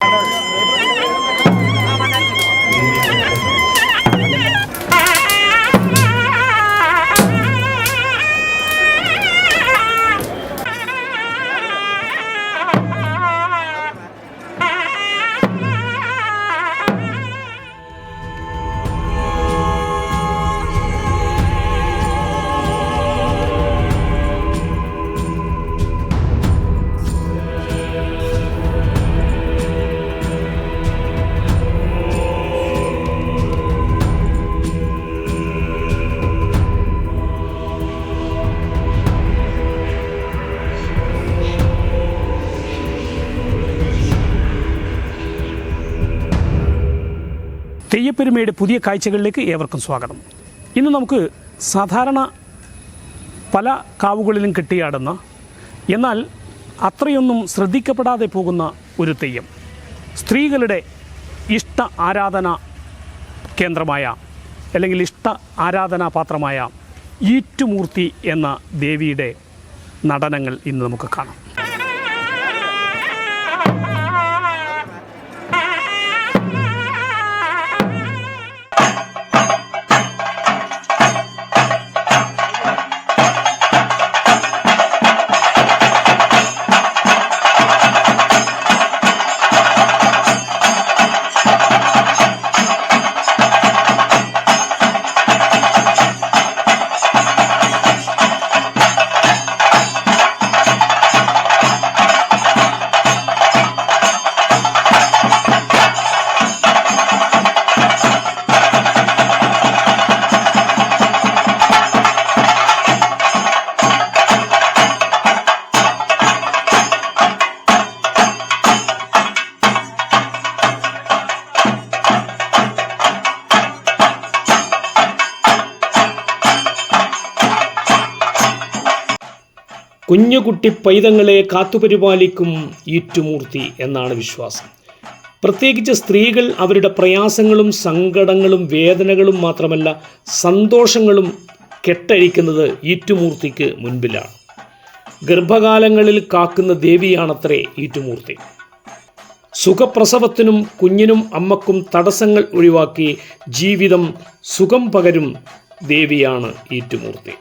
All right. തെയ്യപ്പെരുമയുടെ പുതിയ കാഴ്ചകളിലേക്ക് ഏവർക്കും സ്വാഗതം. ഇന്ന് നമുക്ക് സാധാരണ പല കാവുകളിലും കെട്ടിയാടുന്ന എന്നാൽ അത്രയൊന്നും ശ്രദ്ധിക്കപ്പെടാതെ പോകുന്ന ഒരു തെയ്യം സ്ത്രീകളുടെ ഇഷ്ട ആരാധന കേന്ദ്രമായ അല്ലെങ്കിൽ ഇഷ്ട ആരാധനാ പാത്രമായ ഈറ്റുമൂർത്തി എന്ന ദേവിയുടെ നടനങ്ങൾ ഇന്ന് നമുക്ക് കാണാം. കുഞ്ഞുകുട്ടി പൈതങ്ങളെ കാത്തുപരിപാലിക്കും ഈറ്റുമൂർത്തി എന്നാണ് വിശ്വാസം. പ്രത്യേകിച്ച് സ്ത്രീകൾ അവരുടെ പ്രയാസങ്ങളും സങ്കടങ്ങളും വേദനകളും മാത്രമല്ല സന്തോഷങ്ങളും കെട്ടഴിക്കുന്നത് ഈറ്റുമൂർത്തിക്ക് മുൻപിലാണ്. ഗർഭകാലങ്ങളിൽ കാക്കുന്ന ദേവിയാണത്രേ ഈറ്റുമൂർത്തി. സുഖപ്രസവത്തിനും കുഞ്ഞിനും അമ്മക്കും തടസ്സങ്ങൾ ഒഴിവാക്കി ജീവിതം സുഖം പകരും ദേവിയാണ് ഈറ്റുമൂർത്തി.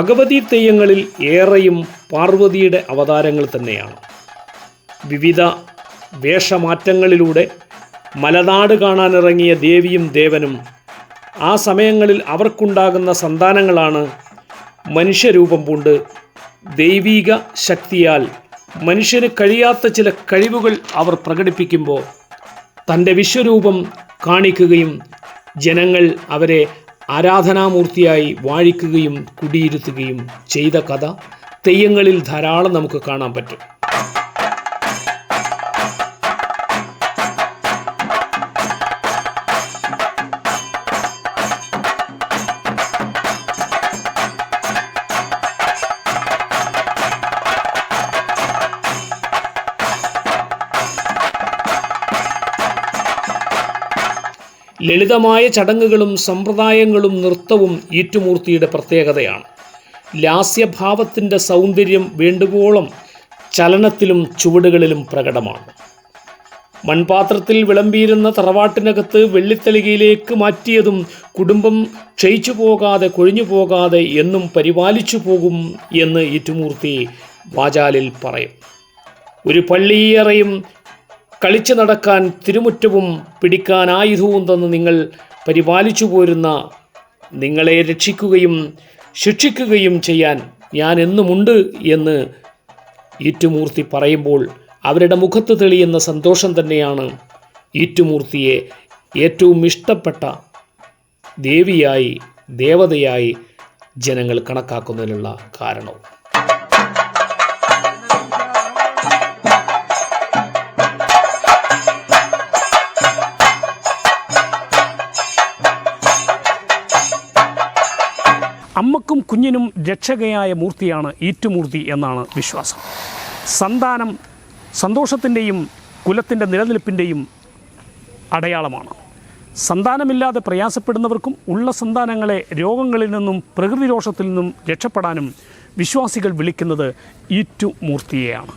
ഭഗവതി തെയ്യങ്ങളിൽ ഏറെയും പാർവതിയുടെ അവതാരങ്ങൾ തന്നെയാണ്. വിവിധ വേഷമാറ്റങ്ങളിലൂടെ മലനാട് കാണാനിറങ്ങിയ ദേവിയും ദേവനും ആ സമയങ്ങളിൽ അവർക്കുണ്ടാകുന്ന സന്താനങ്ങളാണ് മനുഷ്യരൂപം പൂണ്ട് ദൈവീക ശക്തിയാൽ മനുഷ്യന് കഴിയാത്ത ചില കഴിവുകൾ അവർ പ്രകടിപ്പിക്കുമ്പോൾ തന്റെ വിശ്വരൂപം കാണിക്കുകയും ജനങ്ങൾ അവരെ ആരാധനാമൂർത്തിയായി വാഴിക്കുകയും കുടിയിരുത്തുകയും ചെയ്ത കഥ തെയ്യങ്ങളിൽ ധാരാളം നമുക്ക് കാണാൻ പറ്റും. ലളിതമായ ചടങ്ങുകളും സമ്പ്രദായങ്ങളും നൃത്തവും ഈറ്റുമൂർത്തിയുടെ പ്രത്യേകതയാണ്. ലാസ്യഭാവത്തിന്റെ സൗന്ദര്യം വേണ്ടുവോളം ചലനത്തിലും ചുവടുകളിലും പ്രകടമാണ്. മൺപാത്രത്തിൽ വിളമ്പിയിരുന്ന തറവാട്ടിനകത്ത് വെള്ളിത്തളികയിലേക്ക് മാറ്റിയതും കുടുംബം ക്ഷയിച്ചു പോകാതെ കൊഴിഞ്ഞു പോകാതെ എന്നും പരിപാലിച്ചു പോകും എന്ന് ഈറ്റുമൂർത്തി വാചാലിൽ പറയും. ഒരു പള്ളിയറയും കളിച്ചു നടക്കാൻ തിരുമുറ്റവും പിടിക്കാൻ ആയുധവും തന്ന് നിങ്ങൾ പരിപാലിച്ചു പോരുന്ന നിങ്ങളെ രക്ഷിക്കുകയും ശിക്ഷിക്കുകയും ചെയ്യാൻ ഞാൻ എന്നുമുണ്ട് എന്ന് ഈറ്റുമൂർത്തി പറയുമ്പോൾ അവരുടെ മുഖത്ത് തെളിയുന്ന സന്തോഷം തന്നെയാണ് ഈറ്റുമൂർത്തിയെ ഏറ്റവും ഇഷ്ടപ്പെട്ട ദേവിയായി ദേവതയായി ജനങ്ങൾ കണക്കാക്കുന്നതിനുള്ള കാരണവും അമ്മക്കും കുഞ്ഞിനും രക്ഷകയായ മൂർത്തിയാണ് ഈറ്റുമൂർത്തി എന്നാണ് വിശ്വാസം. സന്താനം സന്തോഷത്തിന്റെയും കുലത്തിന്റെ നിലനിൽപ്പിന്റെയും അടയാളമാണ്. സന്താനമില്ലാതെ പ്രയാസപ്പെടുന്നവർക്കും ഉള്ള സന്താനങ്ങളെ രോഗങ്ങളിൽ നിന്നും പ്രകൃതിരോഷത്തിൽ നിന്നും രക്ഷപ്പെടാനും വിശ്വാസികൾ വിളിക്കുന്നത് ഈറ്റുമൂർത്തിയെയാണ്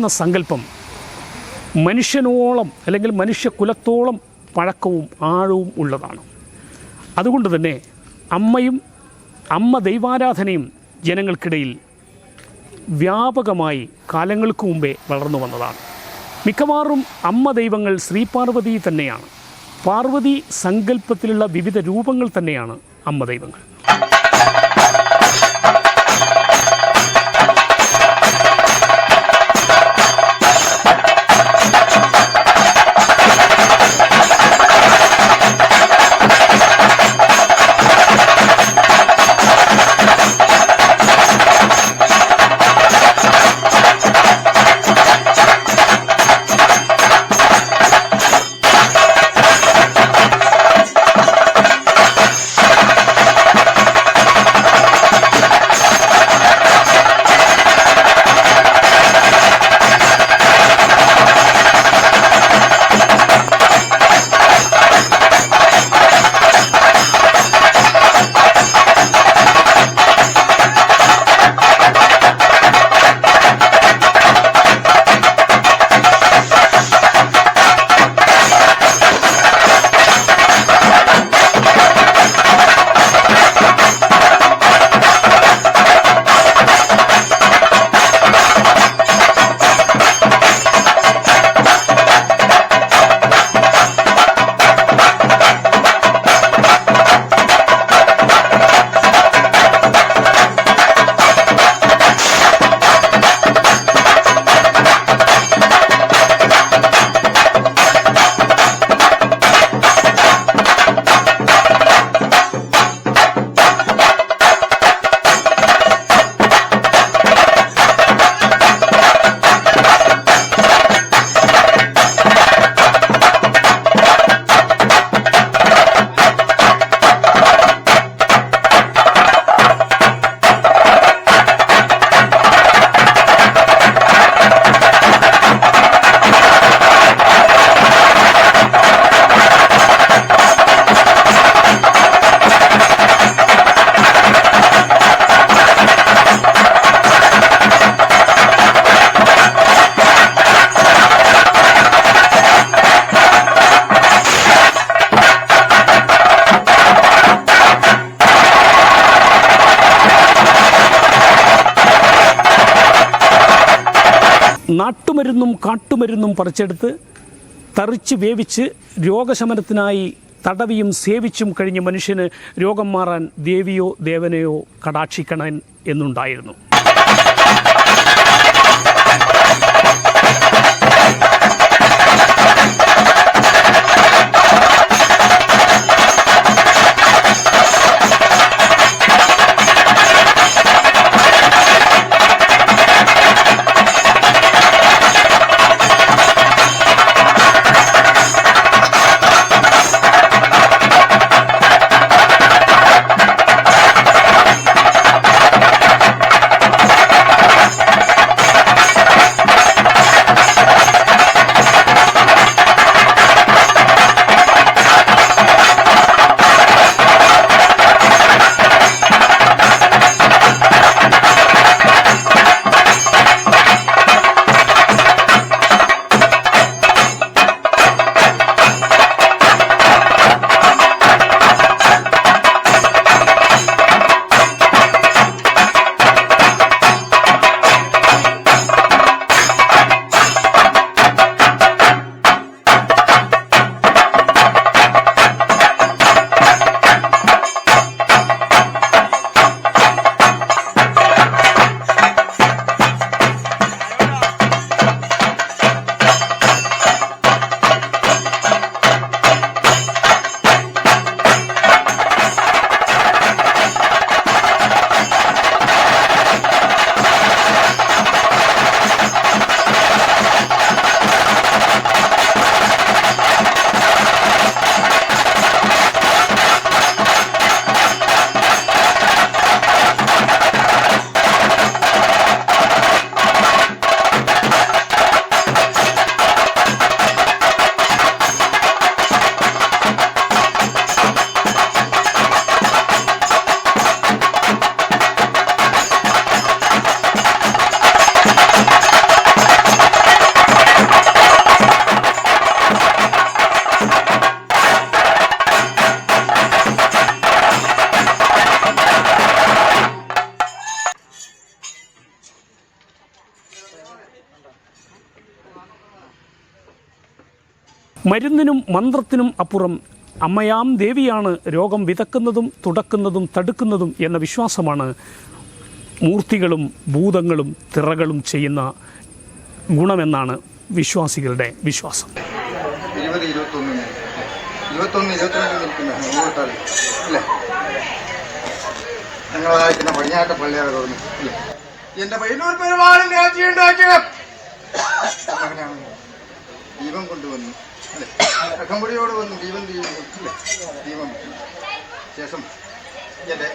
എന്ന സങ്കല്പം മനുഷ്യനോളം അല്ലെങ്കിൽ മനുഷ്യകുലത്തോളം പഴക്കവും ആഴവും ഉള്ളതാണ്. അതുകൊണ്ട് തന്നെ അമ്മയും അമ്മ ദൈവാരാധനയും ജനങ്ങൾക്കിടയിൽ വ്യാപകമായി കാലങ്ങൾക്ക് മുമ്പേ വളർന്നു വന്നതാണ്. മിക്കവാറും അമ്മ ദൈവങ്ങൾ ശ്രീ പാർവതി തന്നെയാണ്. പാർവതി സങ്കല്പത്തിലുള്ള വിവിധ രൂപങ്ങൾ തന്നെയാണ് അമ്മ ദൈവങ്ങൾ. നാട്ടുമരുന്നും കാട്ടുമരുന്നും പറിച്ചെടുത്ത് തറിച്ച് വേവിച്ച് രോഗശമനത്തിനായി തടവിയും സേവിച്ചും കഴിഞ്ഞ മനുഷ്യന് രോഗം മാറാൻ ദേവിയോ ദേവനെയോ കടാക്ഷിക്കണൻ എന്നുണ്ടായിരുന്നു. മരുന്നിനും മന്ത്രത്തിനും അപ്പുറം അമ്മയാം ദേവിയാണ് രോഗം വിതക്കുന്നതും തുടക്കുന്നതും തടുക്കുന്നതും എന്ന വിശ്വാസമാണ് മൂർത്തികളും ഭൂതങ്ങളും തിറകളും ചെയ്യുന്ന ഗുണമെന്നാണ് വിശ്വാസികളുടെ വിശ്വാസം. ഇരുപത്തൊന്ന് ഇരുപത്തിരണ്ട് നിൽക്കുന്ന. മുമ്പോട്ടാൽ അല്ലേ? ഞങ്ങളായിരിക്കുന്ന പടിഞ്ഞാട്ട അല്ലേ? എന്റെ പയ്യന്നൂർ പെരുമാളിന്റെ ദീപം കൊണ്ടുവന്നു അക്കമ്പടിയോട് വന്ന് ദീപം ദീപം അല്ലേ ദീപം. ശേഷം എന്റെ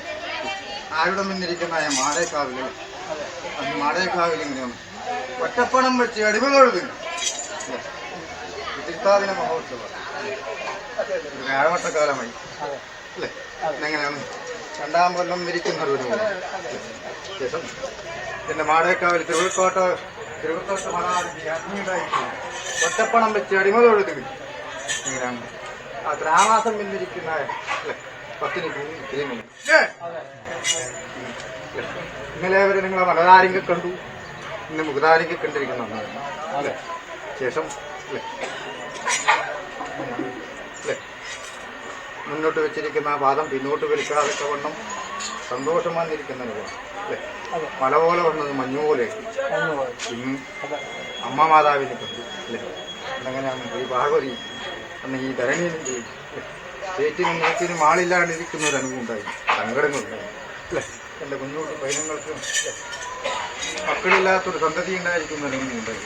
ആരുടെ മുന്നിരിക്കുന്ന മാടേക്കാവിൽ അന്ന് മാടേക്കാവിൽ ഒറ്റപ്പണം വെച്ച് അടിമകളെഴുതി തിരുത്താവിന മഹോത്സവം. ഒരു വ്യാഴവട്ടക്കാലമായി അല്ലേ എങ്ങനെയാണ് രണ്ടാം കൊല്ലം ഇരിക്കുന്ന ഒരു ശേഷം എന്റെ മാടേക്കാവിൽ തിരുവിക്കോട്ട ഒറ്റപ്പണം വെച്ച് അടിമതൊഴുതുക എങ്ങനെയാണ് ആ ത്രാമാസം പിന്നിരിക്കുന്ന പത്തിന് ഇന്നലെ വരെ നിങ്ങൾ വനതാരിങ്ക കണ്ടു. ഇന്ന് മുഖതാരിങ്ക കണ്ടിരിക്കുന്ന ശേഷം അല്ലേ? അല്ലേ? മുന്നോട്ട് വെച്ചിരിക്കുന്ന ആ പാദം പിന്നോട്ട് വലിക്കാതെ വണ്ണം സന്തോഷം വന്നിരിക്കുന്ന രൂപം അല്ലേ? മല പോലെ വന്നത് മഞ്ഞു പോലെ. അമ്മ മാതാവിനെ കണ്ടു അല്ലേ? അതങ്ങനെയാണ്? ഈ ഭാഗവതി അന്ന് ഈ ധരണിയിലും ചെയ്യും ചേറ്റിനും നേറ്റിനും ആളില്ലാണ്ടിരിക്കുന്ന ഒരു അനുഭവം ഉണ്ടായി സങ്കടങ്ങളുണ്ടായി അല്ലേ? എന്റെ കുഞ്ഞോട്ട് പൈനങ്ങൾക്കും മക്കളില്ലാത്തൊരു സന്തതി ഉണ്ടായിരിക്കുന്ന ഒരു അനുഭവം ഉണ്ടായി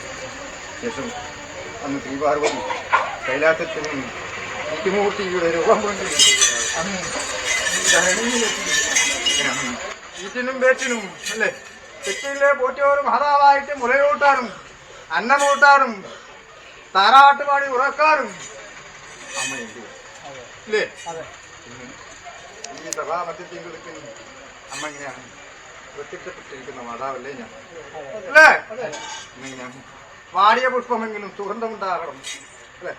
ശേഷം അന്ന് ശ്രീപാർവതി കൈലാസത്തിനും ഈറ്റുമൂർത്തിയുടെ രൂപം കൊണ്ട് അന്ന് ധരണിയിലെത്തി. ഇങ്ങനെയാണ്. വേറ്റിനും അല്ലേ? തെറ്റിലെ പോറ്റിയോരും ഹതാവായിട്ട് മുലയൂട്ടാനും അന്നമൂട്ടാനും താരാട്ടുപാടി ഉറക്കാനും. അമ്മയുണ്ട്. ഇന്ന് ഈ സഭാമധ്യത്തിൽ നിൽക്കുന്ന അമ്മ ഇങ്ങനെയാണ്. പ്രത്യക്ഷപ്പെട്ടിരിക്കുന്ന മാതാവല്ലേ ഞാൻ. അല്ലേ? ഇങ്ങനെയാണ് വാടിയ പുഷ്പമെങ്കിലും സുഗന്ധമുണ്ടാകണം. അല്ലേ?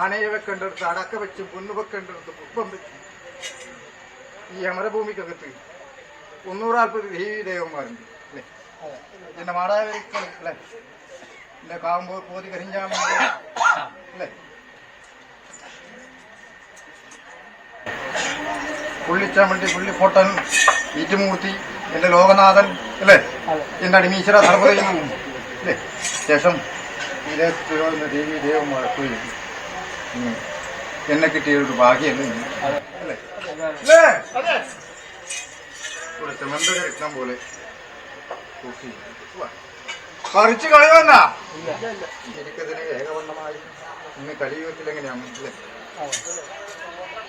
ആനയെ വെക്കേണ്ടടുത്ത് അടക്ക വെച്ച് പൊന്നു വെക്കേണ്ടടുത്ത് പുഷ്പം വെച്ചും ഈ അമരഭൂമിക്കകത്ത് മുന്നൂറാൽപ്പത് ദേവി ദേവന്മാരുണ്ട്. അല്ലേ? എന്റെ മാടാവരിക്കൾ അല്ലേ? എന്റെ കാവുമ്പോ പോതി കരിഞ്ചാമ അല്ലേ? പുള്ളിച്ചാമ്പണ്ടി പുള്ളിപ്പൊട്ടൻ ഈറ്റുമൂർത്തി എന്റെ ലോകനാഥൻ അല്ലേ? എന്റെ അടിമീശ്വര സർവതയും അല്ലേ? ശേഷം ഇതേ തിരുവനന്തപുരം ദേവി ദേവം പോയി. എന്നെ കിട്ടിയ ഒരു? അല്ലേ? അല്ലേ? ഇവിടെ ചെമന്ത രക്തം പോലെ. തൂക്കി. ഉവ്വ. പറിച്ചു കളയുമെന്നാ എനിക്കതിന് ഏകവണ്ണമായി ഇന്ന് കലിയുഗത്തിൽ എങ്ങനെയാണ്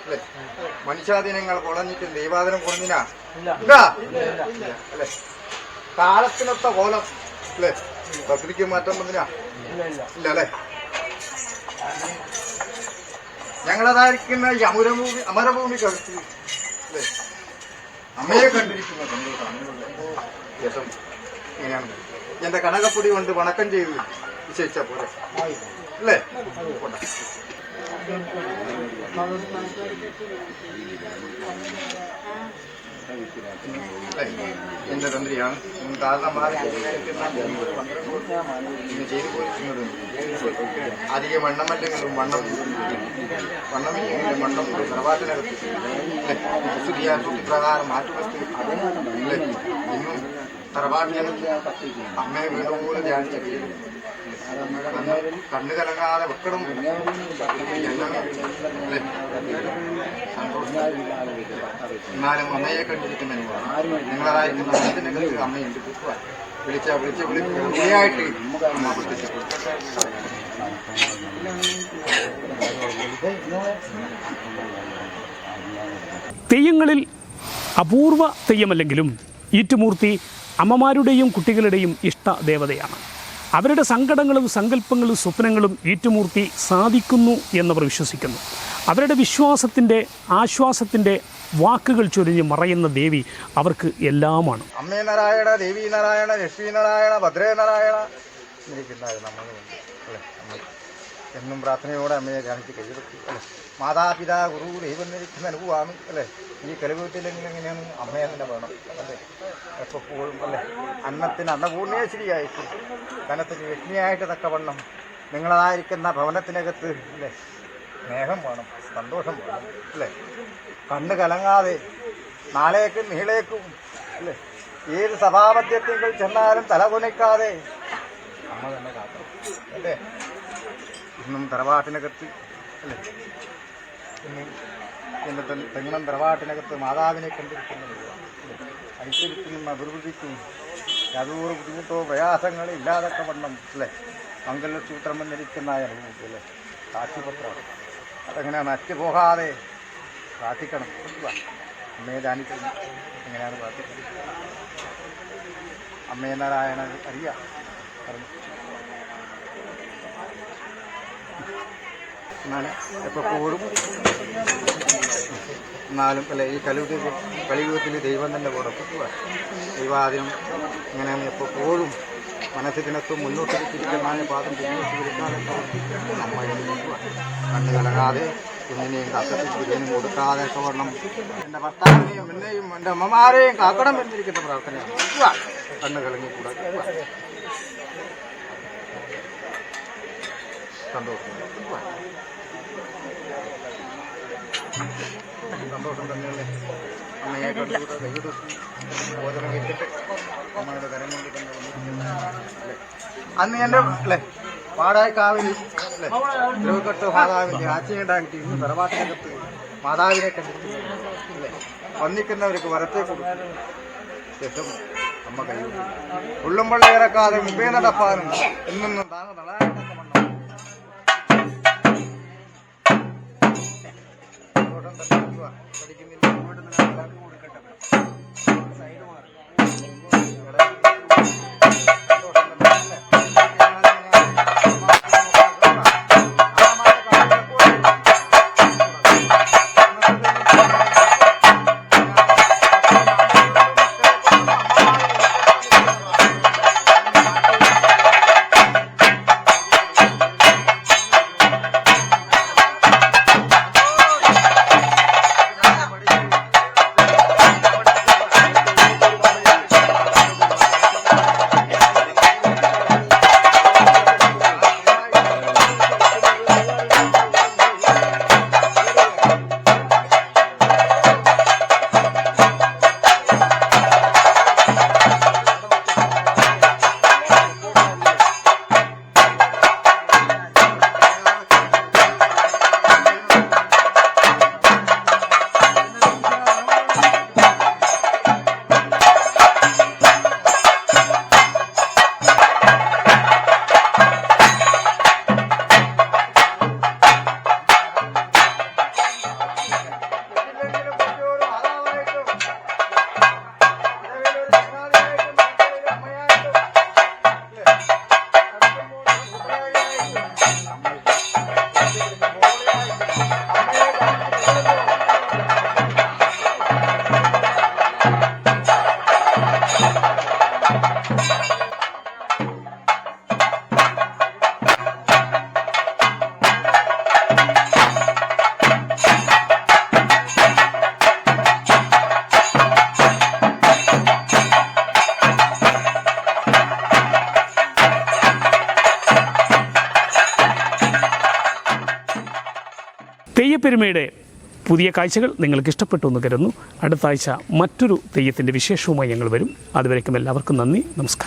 അല്ലേ? മനുഷ്യാധീനങ്ങൾ കുറഞ്ഞിട്ട് ദൈവാധീനം കുറഞ്ഞിനാ അല്ലേ? കാലത്തിനൊത്ത കോലം. അല്ലേ? പ്രകൃതിക്ക് മാറ്റം വന്നിനാ? ഇല്ല അല്ലേ? ഞങ്ങളതായിരിക്കുന്ന ഈ അമുരഭൂമി അമരഭൂമി കവിച്ചു. അല്ലേ? അമ്മയെ കണ്ടിരിക്കുന്ന എന്റെ കനകപ്പൊടി കൊണ്ട് വണക്കം ചെയ്ത് വിശേഷിച്ച പോലെ അല്ലേ. അല്ലേ? എന്റെ തന്ത്രിയാണ് ഉം കാരണന്മാരെ ഇന്ന് ചെയ്തു പോയിരിക്കുന്നതും അധികം വണ്ണമല്ലെങ്കിലും വണ്ണം വണ്ണമില്ലെങ്കിലും വണ്ണം തറവാട്ടിനകത്ത് സ്തുതിയാ പ്രകാരം മാറ്റുവസ്തു അല്ലേ ഇന്നും തറവാട്ടിനകത്ത് അമ്മയെ വീണ്ടും പോലെ ധ്യാനിച്ചു കണ്ണു കലങ്ങാതെ വെക്കണം എന്നാലും അമ്മയെ കണ്ടിരിക്കുന്നതിനുമാണ് നിങ്ങളായിരിക്കുന്ന നിങ്ങൾക്ക് അമ്മയുണ്ട് വിളിച്ച വിളിച്ച് വിളിയായിട്ട് അമ്മ പ്രത്യക്ഷപ്പെടും തെയ്യങ്ങളിൽ അപൂർവ തെയ്യമല്ലെങ്കിലും ഈറ്റുമൂർത്തി അമ്മമാരുടെയും കുട്ടികളുടെയും ഇഷ്ട ദേവതയാണ് അവരുടെ സങ്കടങ്ങളും സങ്കല്പങ്ങളും സ്വപ്നങ്ങളും ഏറ്റുമൂർത്തി സാധിക്കുന്നു എന്നവർ വിശ്വസിക്കുന്നു. അവരുടെ വിശ്വാസത്തിന്റെ ആശ്വാസത്തിന്റെ വാക്കുകൾ ചൊരിഞ്ഞ് മറയുന്ന ദേവി അവർക്ക് എല്ലാമാണ്. അമ്മേ നാരായണ ദേവി നാരായണ ലക്ഷ്മി നാരായണ ഭദ്രേ നാരായണ. നമ്മൾ എന്നും പ്രാർത്ഥനയോടെ അമ്മയെ ധ്യാനിച്ച് കഴിയപ്പെട്ടു അല്ലേ? മാതാപിതാ ഗുരു ദൈവം നിരിക്കുന്ന നൽകുവാണ് അല്ലേ? ഈ കലിപത്തിലെങ്കിലും എങ്ങനെയാണ് അമ്മയെ തന്നെ വേണം അല്ലേ? എപ്പോഴും അല്ലേ? അന്നത്തിന് അന്നപൂർണേശ്വരിയായിട്ട് ധനത്തിന് ലക്ഷ്മിയായിട്ട് തക്കവണ്ണം നിങ്ങളായിരിക്കുന്ന ഭവനത്തിനകത്ത് അല്ലേ? സ്നേഹം വേണം സന്തോഷം വേണം അല്ലേ? കണ്ണ് കലങ്ങാതെ നാളേക്കും നീളേക്കും അല്ലേ? ഏത് സഭാമധ്യത്തിൽ ചെന്നാലും തലകുനിക്കാതെ അമ്മ തന്നെ കാക്കണം അല്ലേ? ഇന്നും തറവാട്ടിനകത്ത് അല്ലേ? ഇന്നും തെങ്ങണം തറവാട്ടിനകത്ത് മാതാവിനെ കണ്ടിരിക്കുന്ന? ഐശ്വര്യത്തിനും അഭിവൃദ്ധിക്കും യാതൊരു ബുദ്ധിമുട്ടോ പ്രയാസങ്ങളോ ഇല്ലാതൊക്കെ വണ്ണം അല്ലേ? മംഗലസൂത്രം എന്നിരിക്കുന്ന അനുഭവം അല്ലേ? സാക്ഷിപത്രം അതെങ്ങനെയാണ് അറ്റ് പോകാതെ പ്രാർത്ഥിക്കണം. അമ്മയെ ധ്യാനിക്കുന്നു എങ്ങനെയാണ് പ്രാർത്ഥിക്കുന്നത്? അമ്മയെ നാരായണ അറിയാം. പറഞ്ഞു എന്നാലും എപ്പോഴും എന്നാലും അല്ലെ ഈ കലിയുഗത്തിൽ കലിയുഗത്തിൽ ദൈവം തന്നെ കൂടെ ദൈവാദിനം ഇങ്ങനെയാണ് എപ്പോഴും മനസ്സിനകത്ത് മുന്നോട്ട് വെച്ചിരിക്കുന്ന പാദം പിന്നോട്ട് കലങ്ങാതെ കുഞ്ഞിനെയും കാക്കത്തിൽ കുഞ്ഞിനും കൊടുക്കാതെ വേണം എന്റെ ഭർത്താവിനെയും എന്നെയും എന്റെ അമ്മമാരെയും കാക്കണം എന്നിരിക്കുന്ന പ്രാർത്ഥനയാണ്. കണ്ണു കലങ്ങി കൂടാ സന്തോഷം. സന്തോഷം തന്നെയല്ലേ? അമ്മയെ കണ്ടുകൂടെ കൈവിടും ഭോജനം കഴിച്ചിട്ട് അമ്മയുടെ കരം കൊണ്ട് തന്നെ വന്നിരിക്കുന്ന. അല്ലേ? അന്ന് എന്റെ അല്ലേ? മാതാവിന്റെ ആച്ചയുണ്ടാക്കിയിട്ട് ഇന്ന് മാതാവിനെ കണ്ടിട്ട് വന്നിക്കുന്നവർക്ക് വരത്തെ കൊടുക്കും ശേഷം അമ്മ കഴിയും ഉള്ളുമ്പള്ളി ഇറക്കാതെ മുമ്പേ നടപ്പാനും എന്നൊന്നും താങ്ങ തെയ്യപ്പെരുമയുടെ പുതിയ കാഴ്ചകൾ നിങ്ങൾക്ക് ഇഷ്ടപ്പെട്ടു എന്ന് കരുതുന്നു. അടുത്ത ആഴ്ച മറ്റൊരു തെയ്യത്തിന്റെ വിശേഷവുമായി ഞങ്ങൾ വരും. അതുവരേക്കും എല്ലാവർക്കും നന്ദി നമസ്കാരം.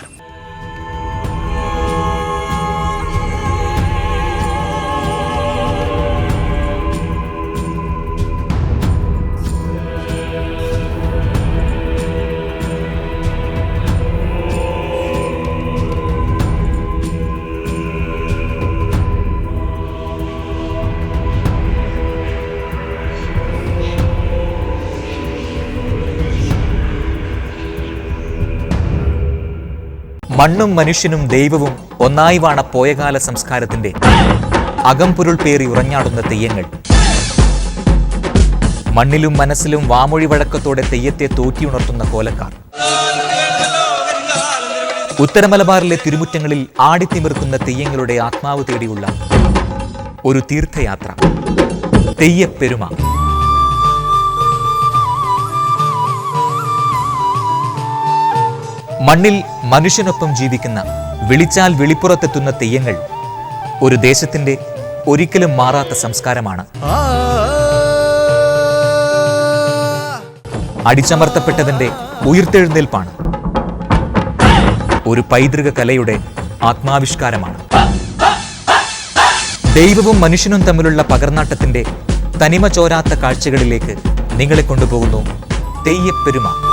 മണ്ണും മനുഷ്യനും ദൈവവും ഒന്നായി വാണ പോയകാല സംസ്കാരത്തിന്റെ അകംപൊരുൾ പേറി ഉറഞ്ഞാടുന്ന തെയ്യങ്ങൾ. മണ്ണിലും മനസ്സിലും വാമൊഴി വഴക്കത്തോടെ തെയ്യത്തെ തോറ്റിയുണർത്തുന്ന കോലക്കാർ. ഉത്തരമലബാറിലെ തിരുമുറ്റങ്ങളിൽ ആടിത്തിമിർക്കുന്ന തെയ്യങ്ങളുടെ ആത്മാവ് തേടിയുള്ള ഒരു തീർത്ഥയാത്ര. തെയ്യപ്പെരുമ. മണ്ണിൽ മനുഷ്യനൊപ്പം ജീവിക്കുന്ന വിളിച്ചാൽ വെളിപ്പുറത്തെത്തുന്ന തെയ്യങ്ങൾ ഒരു ദേശത്തിന്റെ ഒരിക്കലും മാറാത്ത സംസ്കാരമാണ്. അടിച്ചമർത്തപ്പെട്ടതിന്റെ ഉയർത്തെഴുന്നേൽപ്പാണ്. ഒരു പൈതൃക കലയുടെ ആത്മാവിഷ്കാരമാണ്. ദൈവവും മനുഷ്യനും തമ്മിലുള്ള പകർന്നാട്ടത്തിന്റെ തനിമ ചോരാത്ത കാഴ്ചകളിലേക്ക് നിങ്ങളെ കൊണ്ടുപോകുന്നു തെയ്യപ്പെരുമ.